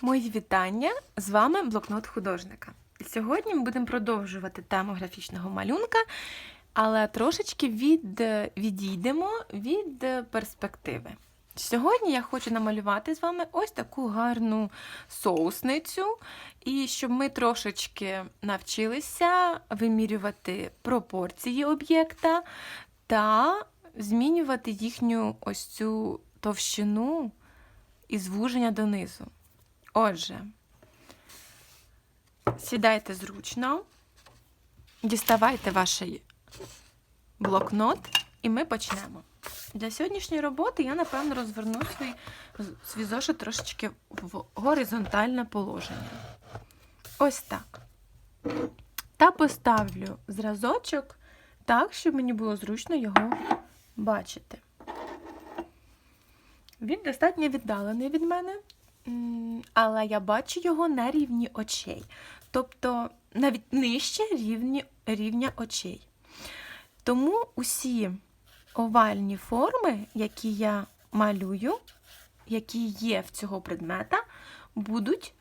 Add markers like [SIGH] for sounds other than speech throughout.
Мої вітання! З вами блокнот художника. Сьогодні ми будемо продовжувати тему графічного малюнка, але трошечки від, відійдемо від перспективи. Сьогодні я хочу намалювати з вами ось таку гарну соусницю, і щоб ми трошечки навчилися вимірювати пропорції об'єкта та змінювати їхню ось цю товщину і звуження донизу. Отже, сідайте зручно, діставайте ваш блокнот, і ми почнемо. Для сьогоднішньої роботи я, напевно, розверну свій, свій зошит трошечки в горизонтальне положення. Ось так. Та поставлю зразочок так, щоб мені було зручно його бачити. Він достатньо віддалений від мене, але я бачу його на рівні очей. Тобто навіть нижче рівні, рівня очей. Тому усі овальні форми, які я малюю, які є в цього предмета, будуть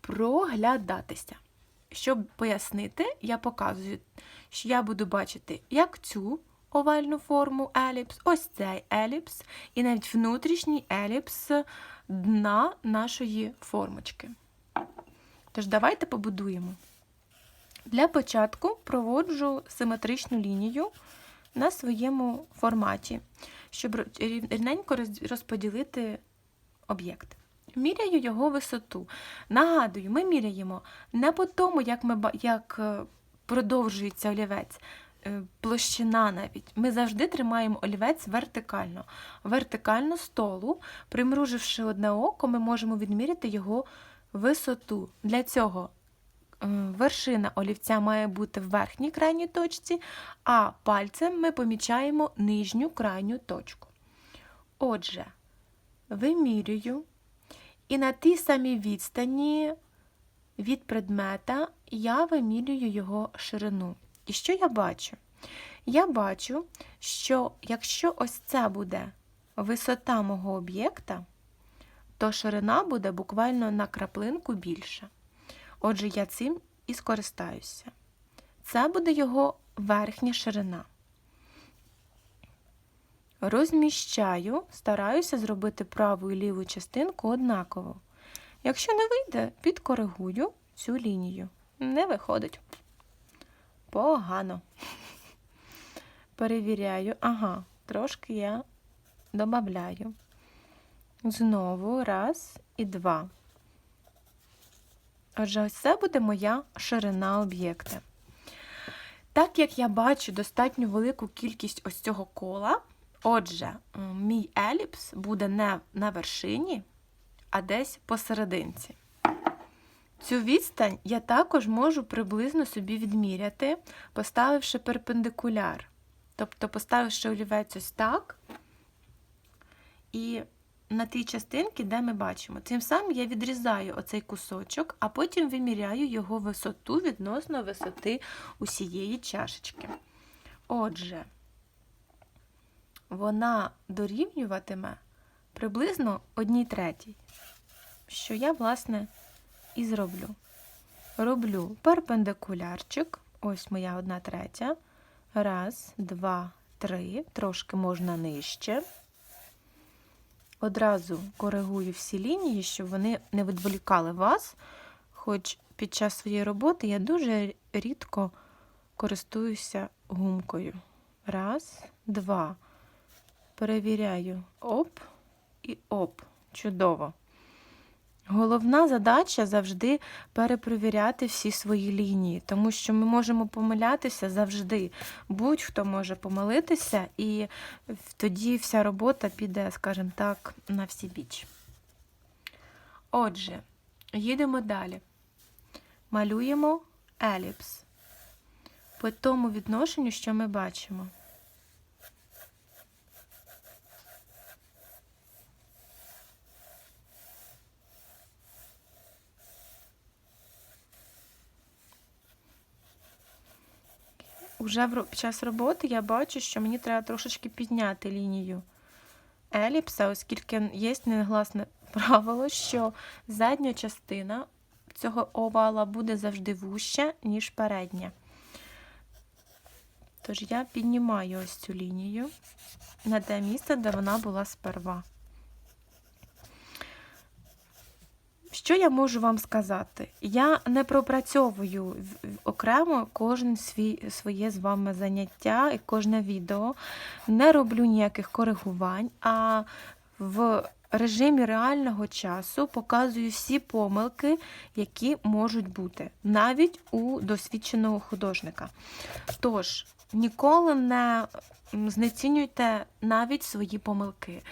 проглядатися. Щоб пояснити, я показую, що я буду бачити як цю овальну форму еліпс, ось цей еліпс, і навіть внутрішній еліпс дна нашої формочки. Тож, давайте побудуємо. Для початку проводжу симетричну лінію на своєму форматі, щоб рівненько розподілити об'єкт. Міряю його висоту. Нагадую, ми міряємо не по тому, як ми, як продовжується олівець, Е, площина навіть. Ми завжди тримаємо олівець вертикально. Вертикально столу, примруживши одне око, ми можемо відміряти його висоту. Для цього е, вершина олівця має бути в верхній крайній точці, а пальцем ми помічаємо нижню крайню точку. Отже, вимірюю, і на тій самій відстані від предмета я вимірюю його ширину. І що я бачу? Я бачу, що якщо ось це буде висота мого об'єкта, то ширина буде буквально на краплинку більша. Отже, я цим і скористаюся. Це буде його верхня ширина. Розміщаю, стараюся зробити праву і ліву частинку однаково. Якщо не вийде, підкоригую цю лінію. Не виходить. Погано. Перевіряю, ага, трошки я додаю. Знову раз і два. Отже, ось це буде моя ширина об'єкта. Так як я бачу достатньо велику кількість ось цього кола, отже, мій еліпс буде не на вершині, а десь посерединці. Цю відстань я також можу приблизно собі відміряти, поставивши перпендикуляр. Тобто, поставивши олівець ось так, і на тій частинці, де ми бачимо. Тим самим я відрізаю оцей кусочок, а потім виміряю його висоту відносно висоти усієї чашечки. Отже, вона дорівнюватиме приблизно одній третій, що я, власне, і зроблю. Роблю перпендикулярчик, ось моя одна третя. Раз, два, три, трошки можна нижче. Одразу коригую всі лінії, щоб вони не відволікали вас, хоч під час своєї роботи я дуже рідко користуюся гумкою. Раз, два. Перевіряю оп і оп. Чудово. Головна задача завжди перепровіряти всі свої лінії, тому що ми можемо помилятися завжди. Будь-хто може помилитися, і тоді вся робота піде, скажімо так, на всі біч. Отже, їдемо далі. Малюємо еліпс по тому відношенню, що ми бачимо. Уже під час роботи я бачу, що мені треба трошечки підняти лінію еліпса, оскільки є негласне правило, що задня частина цього овала буде завжди вуща, ніж передня. Тож я піднімаю ось цю лінію на те місце, де вона була сперва. Що я можу вам сказати? Я не пропрацьовую окремо кожен своє з вами заняття і кожне відео, не роблю ніяких коригувань, а в режимі реального часу показую всі помилки, які можуть бути, навіть у досвідченого художника. Тож, ніколи не знецінюйте навіть свої помилки.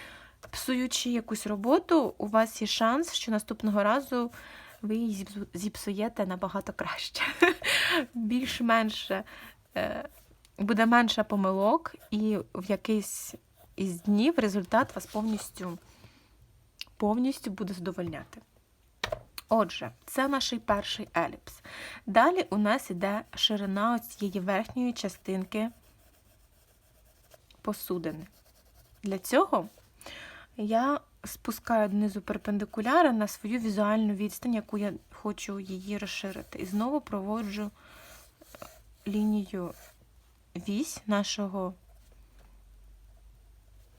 Псуючи якусь роботу, у вас є шанс, що наступного разу ви її зіпсуєте набагато краще. [LAUGHS] Більш-менше буде менше помилок, і в якийсь із днів результат вас повністю, повністю буде задовольняти. Отже, це наш перший еліпс. Далі у нас іде ширина цієї верхньої частинки посудини. Для цього я спускаю донизу перпендикуляри на свою візуальну відстань, яку я хочу її розширити. І знову проводжу е, лінію вісь нашого,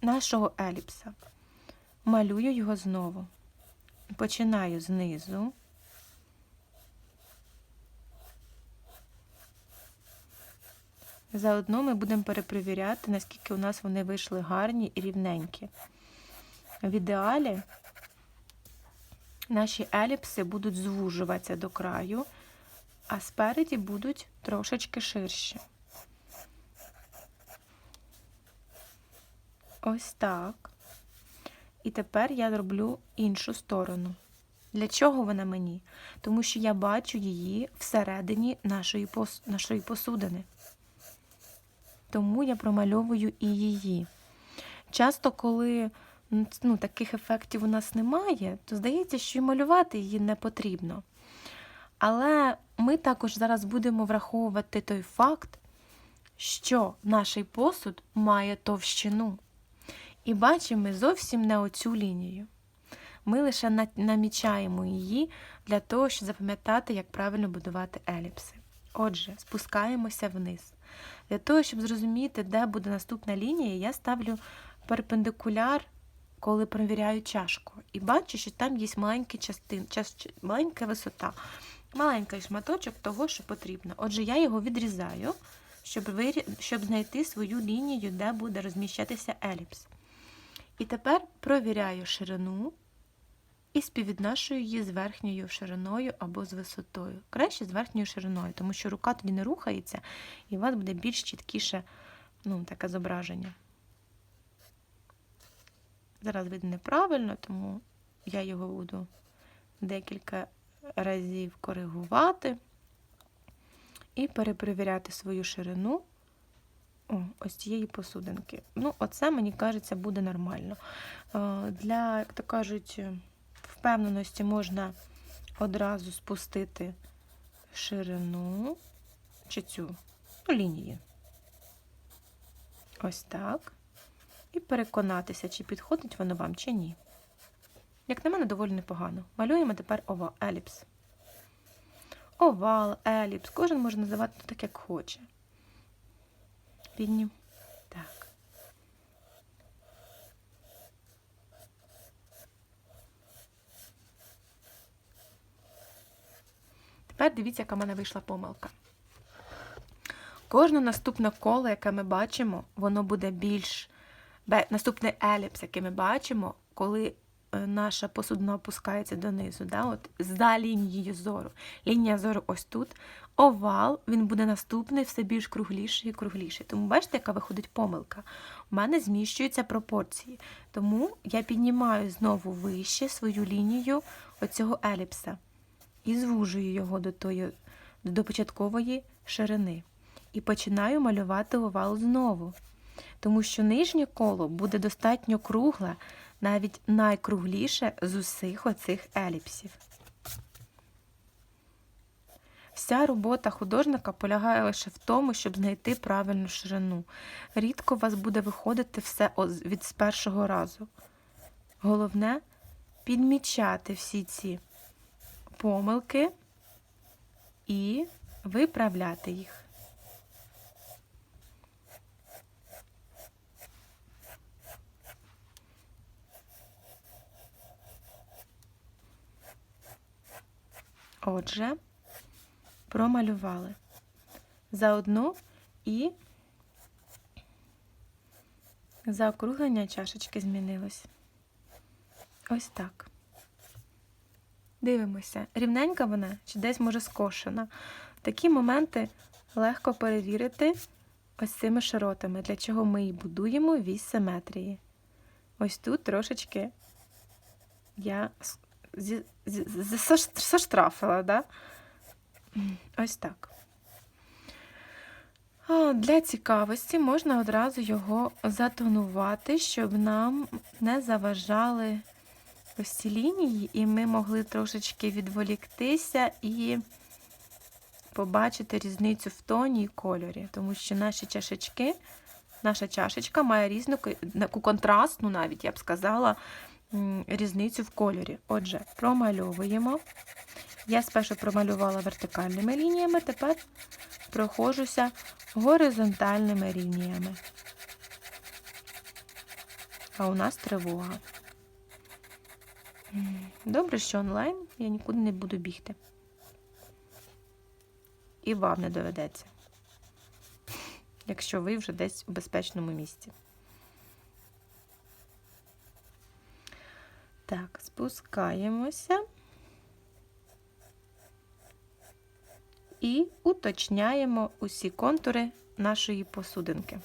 нашого еліпса. Малюю його знову. Починаю знизу. Заодно ми будемо перепровіряти, наскільки у нас вони вийшли гарні і рівненькі. В ідеалі наші еліпси будуть звужуватися до краю, а спереді будуть трошечки ширші. Ось так. І тепер я роблю іншу сторону. Для чого вона мені? Тому що я бачу її всередині нашої, пос... нашої посудини. Тому я промальовую і її. Часто, коли ну, таких ефектів у нас немає, то здається, що і малювати її не потрібно. Але ми також зараз будемо враховувати той факт, що наш посуд має товщину. І бачимо ми зовсім не оцю лінію. Ми лише намічаємо її для того, щоб запам'ятати, як правильно будувати еліпси. Отже, спускаємося вниз. Для того, щоб зрозуміти, де буде наступна лінія, я ставлю перпендикуляр, коли перевіряю чашку. І бачу, що там є маленькі частин, час- маленька висота, маленький шматочок того, що потрібно. Отже, я його відрізаю, щоб, вирі... щоб знайти свою лінію, де буде розміщатися еліпс. І тепер провіряю ширину і співвідношую її з верхньою шириною або з висотою. Краще з верхньою шириною, тому що рука тоді не рухається, і у вас буде більш чіткіше ну, таке зображення. Зараз видно неправильно, тому я його буду декілька разів коригувати і перепровіряти свою ширину. О, ось цієї посудинки. Ну, оце, мені кажеться, буде нормально. Е, Для, як то кажуть, впевненості можна одразу спустити ширину чи цю ну, лінію. Ось так. І переконатися, чи підходить воно вам, чи ні. Як на мене, доволі непогано. Малюємо тепер ова, еліпс. Овал, еліпс. Кожен може називати так, як хоче. Піднім. Так. Тепер дивіться, яка в мене вийшла помилка. Кожне наступне коло, яке ми бачимо, воно буде більш. Наступний еліпс, який ми бачимо, коли е, наша посудина опускається донизу, да, от, за лінією зору. Лінія зору ось тут. Овал, він буде наступний, все більш кругліший і кругліший. Тому бачите, яка виходить помилка. У мене зміщуються пропорції. Тому я піднімаю знову вище свою лінію оцього еліпса і звужую його до, тої, до початкової ширини. І починаю малювати овал знову. Тому що нижнє коло буде достатньо кругле, навіть найкругліше з усіх оцих еліпсів. Вся робота художника полягає лише в тому, щоб знайти правильну ширину. Рідко у вас буде виходити все від першого разу. Головне підмічати всі ці помилки і виправляти їх. Отже, промалювали. Заодно і заокруглення чашечки змінилось. Ось так. Дивимося, рівненька вона чи десь може скошена. Такі моменти легко перевірити ось цими широтами, для чого ми і будуємо вісь симетрії. Ось тут трошечки я соштрафила, да? Ось так. Для цікавості можна одразу його затонувати, щоб нам не заважали ось ці лінії, і ми могли трошечки відволіктися і побачити різницю в тоні і кольорі, тому що наші чашечки, наша чашечка має різну контрастну, навіть я б сказала, різницю в кольорі. Отже, промальовуємо. Я спершу промалювала вертикальними лініями, тепер проходжуся горизонтальними лініями. А у нас тривога. Добре, що онлайн я нікуди не буду бігти. І вам не доведеться, якщо ви вже десь у безпечному місці. Так, спускаємося і уточняємо усі контури нашої посудинки.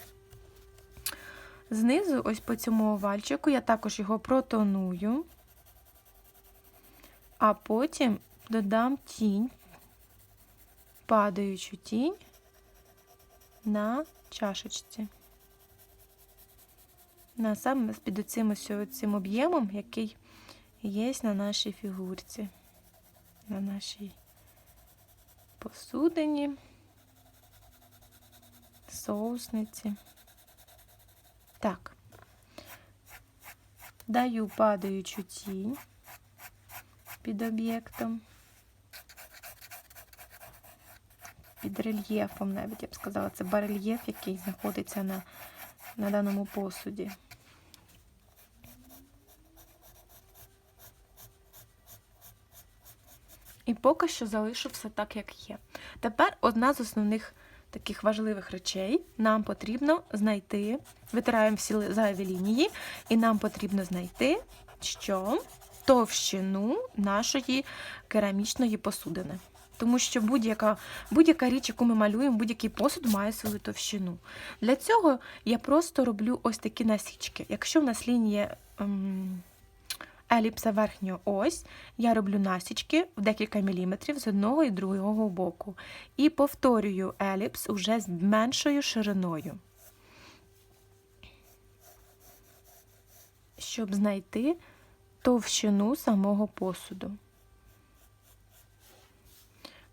Знизу, ось по цьому овальчику, я також його протоную, а потім додам тінь, падаючу тінь на чашечці. На саме під цим об'ємом, який є на нашій фігурці, на нашій посудині, соусниці. Так, даю падаючу тінь під об'єктом, під рельєфом, навіть я б сказала, це барельєф, який знаходиться на, на даному посуді. І поки що залишу все так, як є. Тепер одна з основних таких важливих речей нам потрібно знайти, витираємо всі зайві лінії, і нам потрібно знайти, що товщину нашої керамічної посудини. Тому що будь-яка будь-яка річ, яку ми малюємо, будь-який посуд має свою товщину. Для цього я просто роблю ось такі насічки. Якщо в нас лінія ем, еліпса верхньої ось, я роблю насічки в декілька міліметрів з одного і другого боку. І повторюю еліпс уже з меншою шириною. Щоб знайти товщину самого посуду.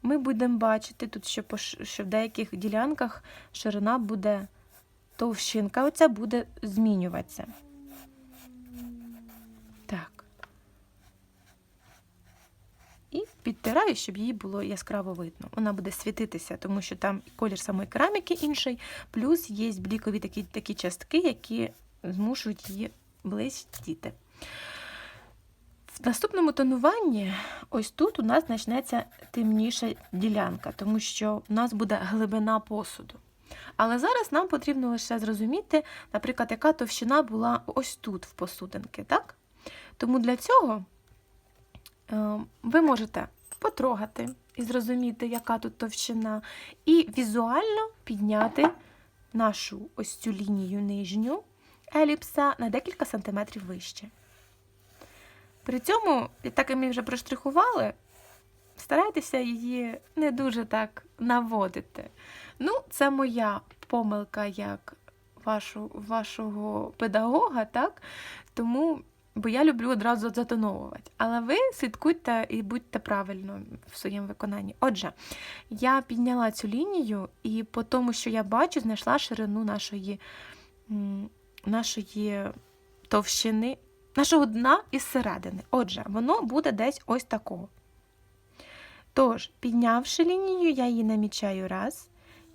Ми будемо бачити тут, що, по що в деяких ділянках ширина буде товщинка, оця буде змінюватися. Так. І підтираю, щоб її було яскраво видно. Вона буде світитися, тому що там колір самої кераміки інший, плюс є блікові такі, такі частки, які змушують її блистіти. В наступному тонуванні, ось тут у нас почнеться темніша ділянка, тому що у нас буде глибина посуду. Але зараз нам потрібно лише зрозуміти, наприклад, яка товщина була ось тут в посудинки. Так? Тому для цього е, ви можете потрогати і зрозуміти, яка тут товщина, і візуально підняти нашу ось цю лінію нижню еліпса на декілька сантиметрів вище. При цьому, так як ми вже проштрихували, старайтеся її не дуже так наводити. Ну, це моя помилка як вашу, вашого педагога, так? Тому, бо я люблю одразу затоновувати. Але ви слідкуйте і будьте правильно в своєму виконанні. Отже, я підняла цю лінію і по тому, що я бачу, знайшла ширину нашої, нашої товщини нашого дна із середини. Отже, воно буде десь ось такого. Тож, піднявши лінію, я її намічаю раз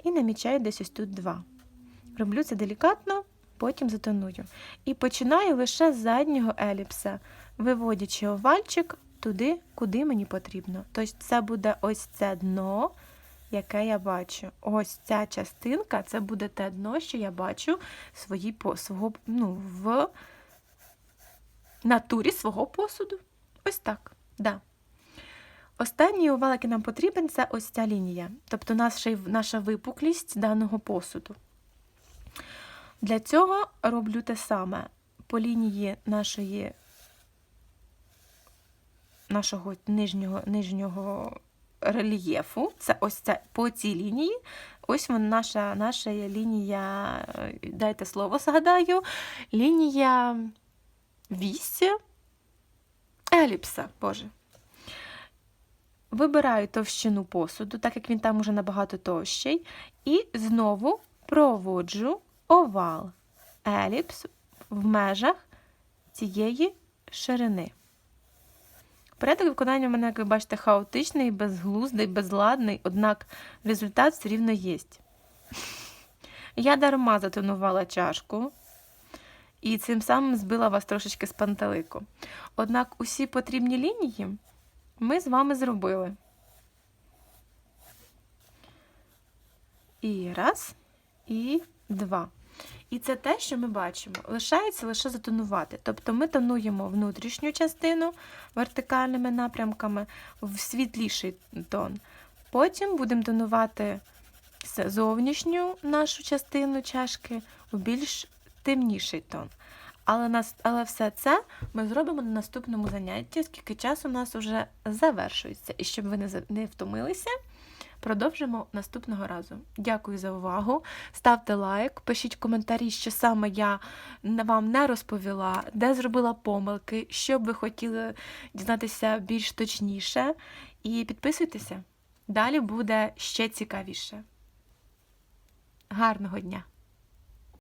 і намічаю десь ось тут два. Роблю це делікатно, потім затоную. І починаю лише з заднього еліпса, виводячи овальчик туди, куди мені потрібно. Тобто це буде ось це дно, яке я бачу. Ось ця частинка це буде те дно, що я бачу свої, свого, ну, в натурі свого посуду. Ось так. Да. Останній овал, який нам потрібен, це ось ця лінія, тобто наша, випуклість даного посуду. Для цього роблю те саме по лінії нашої, нашого нижнього, нижнього рельєфу. Це ось це по цій лінії. Ось вона наша, наша лінія, дайте слово згадаю, лінія вісі, еліпса, Боже. Вибираю товщину посуду, так як він там уже набагато товщий, і знову проводжу овал, еліпс в межах цієї ширини. Порядок виконання в мене, як ви бачите, хаотичний, безглуздий, безладний, однак результат все рівно є. Я дарма затонувала чашку і цим самим збила вас трошечки з пантелику. Однак усі потрібні лінії ми з вами зробили. І раз, і два. І це те, що ми бачимо. Лишається лише затонувати. Тобто ми тонуємо внутрішню частину вертикальними напрямками в світліший тон. Потім будемо тонувати зовнішню нашу частину чашки в більш темніший тон. Але, нас, але все це ми зробимо на наступному занятті, оскільки час у нас вже завершується. І щоб ви не, не втомилися, продовжимо наступного разу. Дякую за увагу. Ставте лайк, пишіть коментарі, що саме я вам не розповіла, де зробила помилки, що б ви хотіли дізнатися більш точніше. І підписуйтеся. Далі буде ще цікавіше. Гарного дня!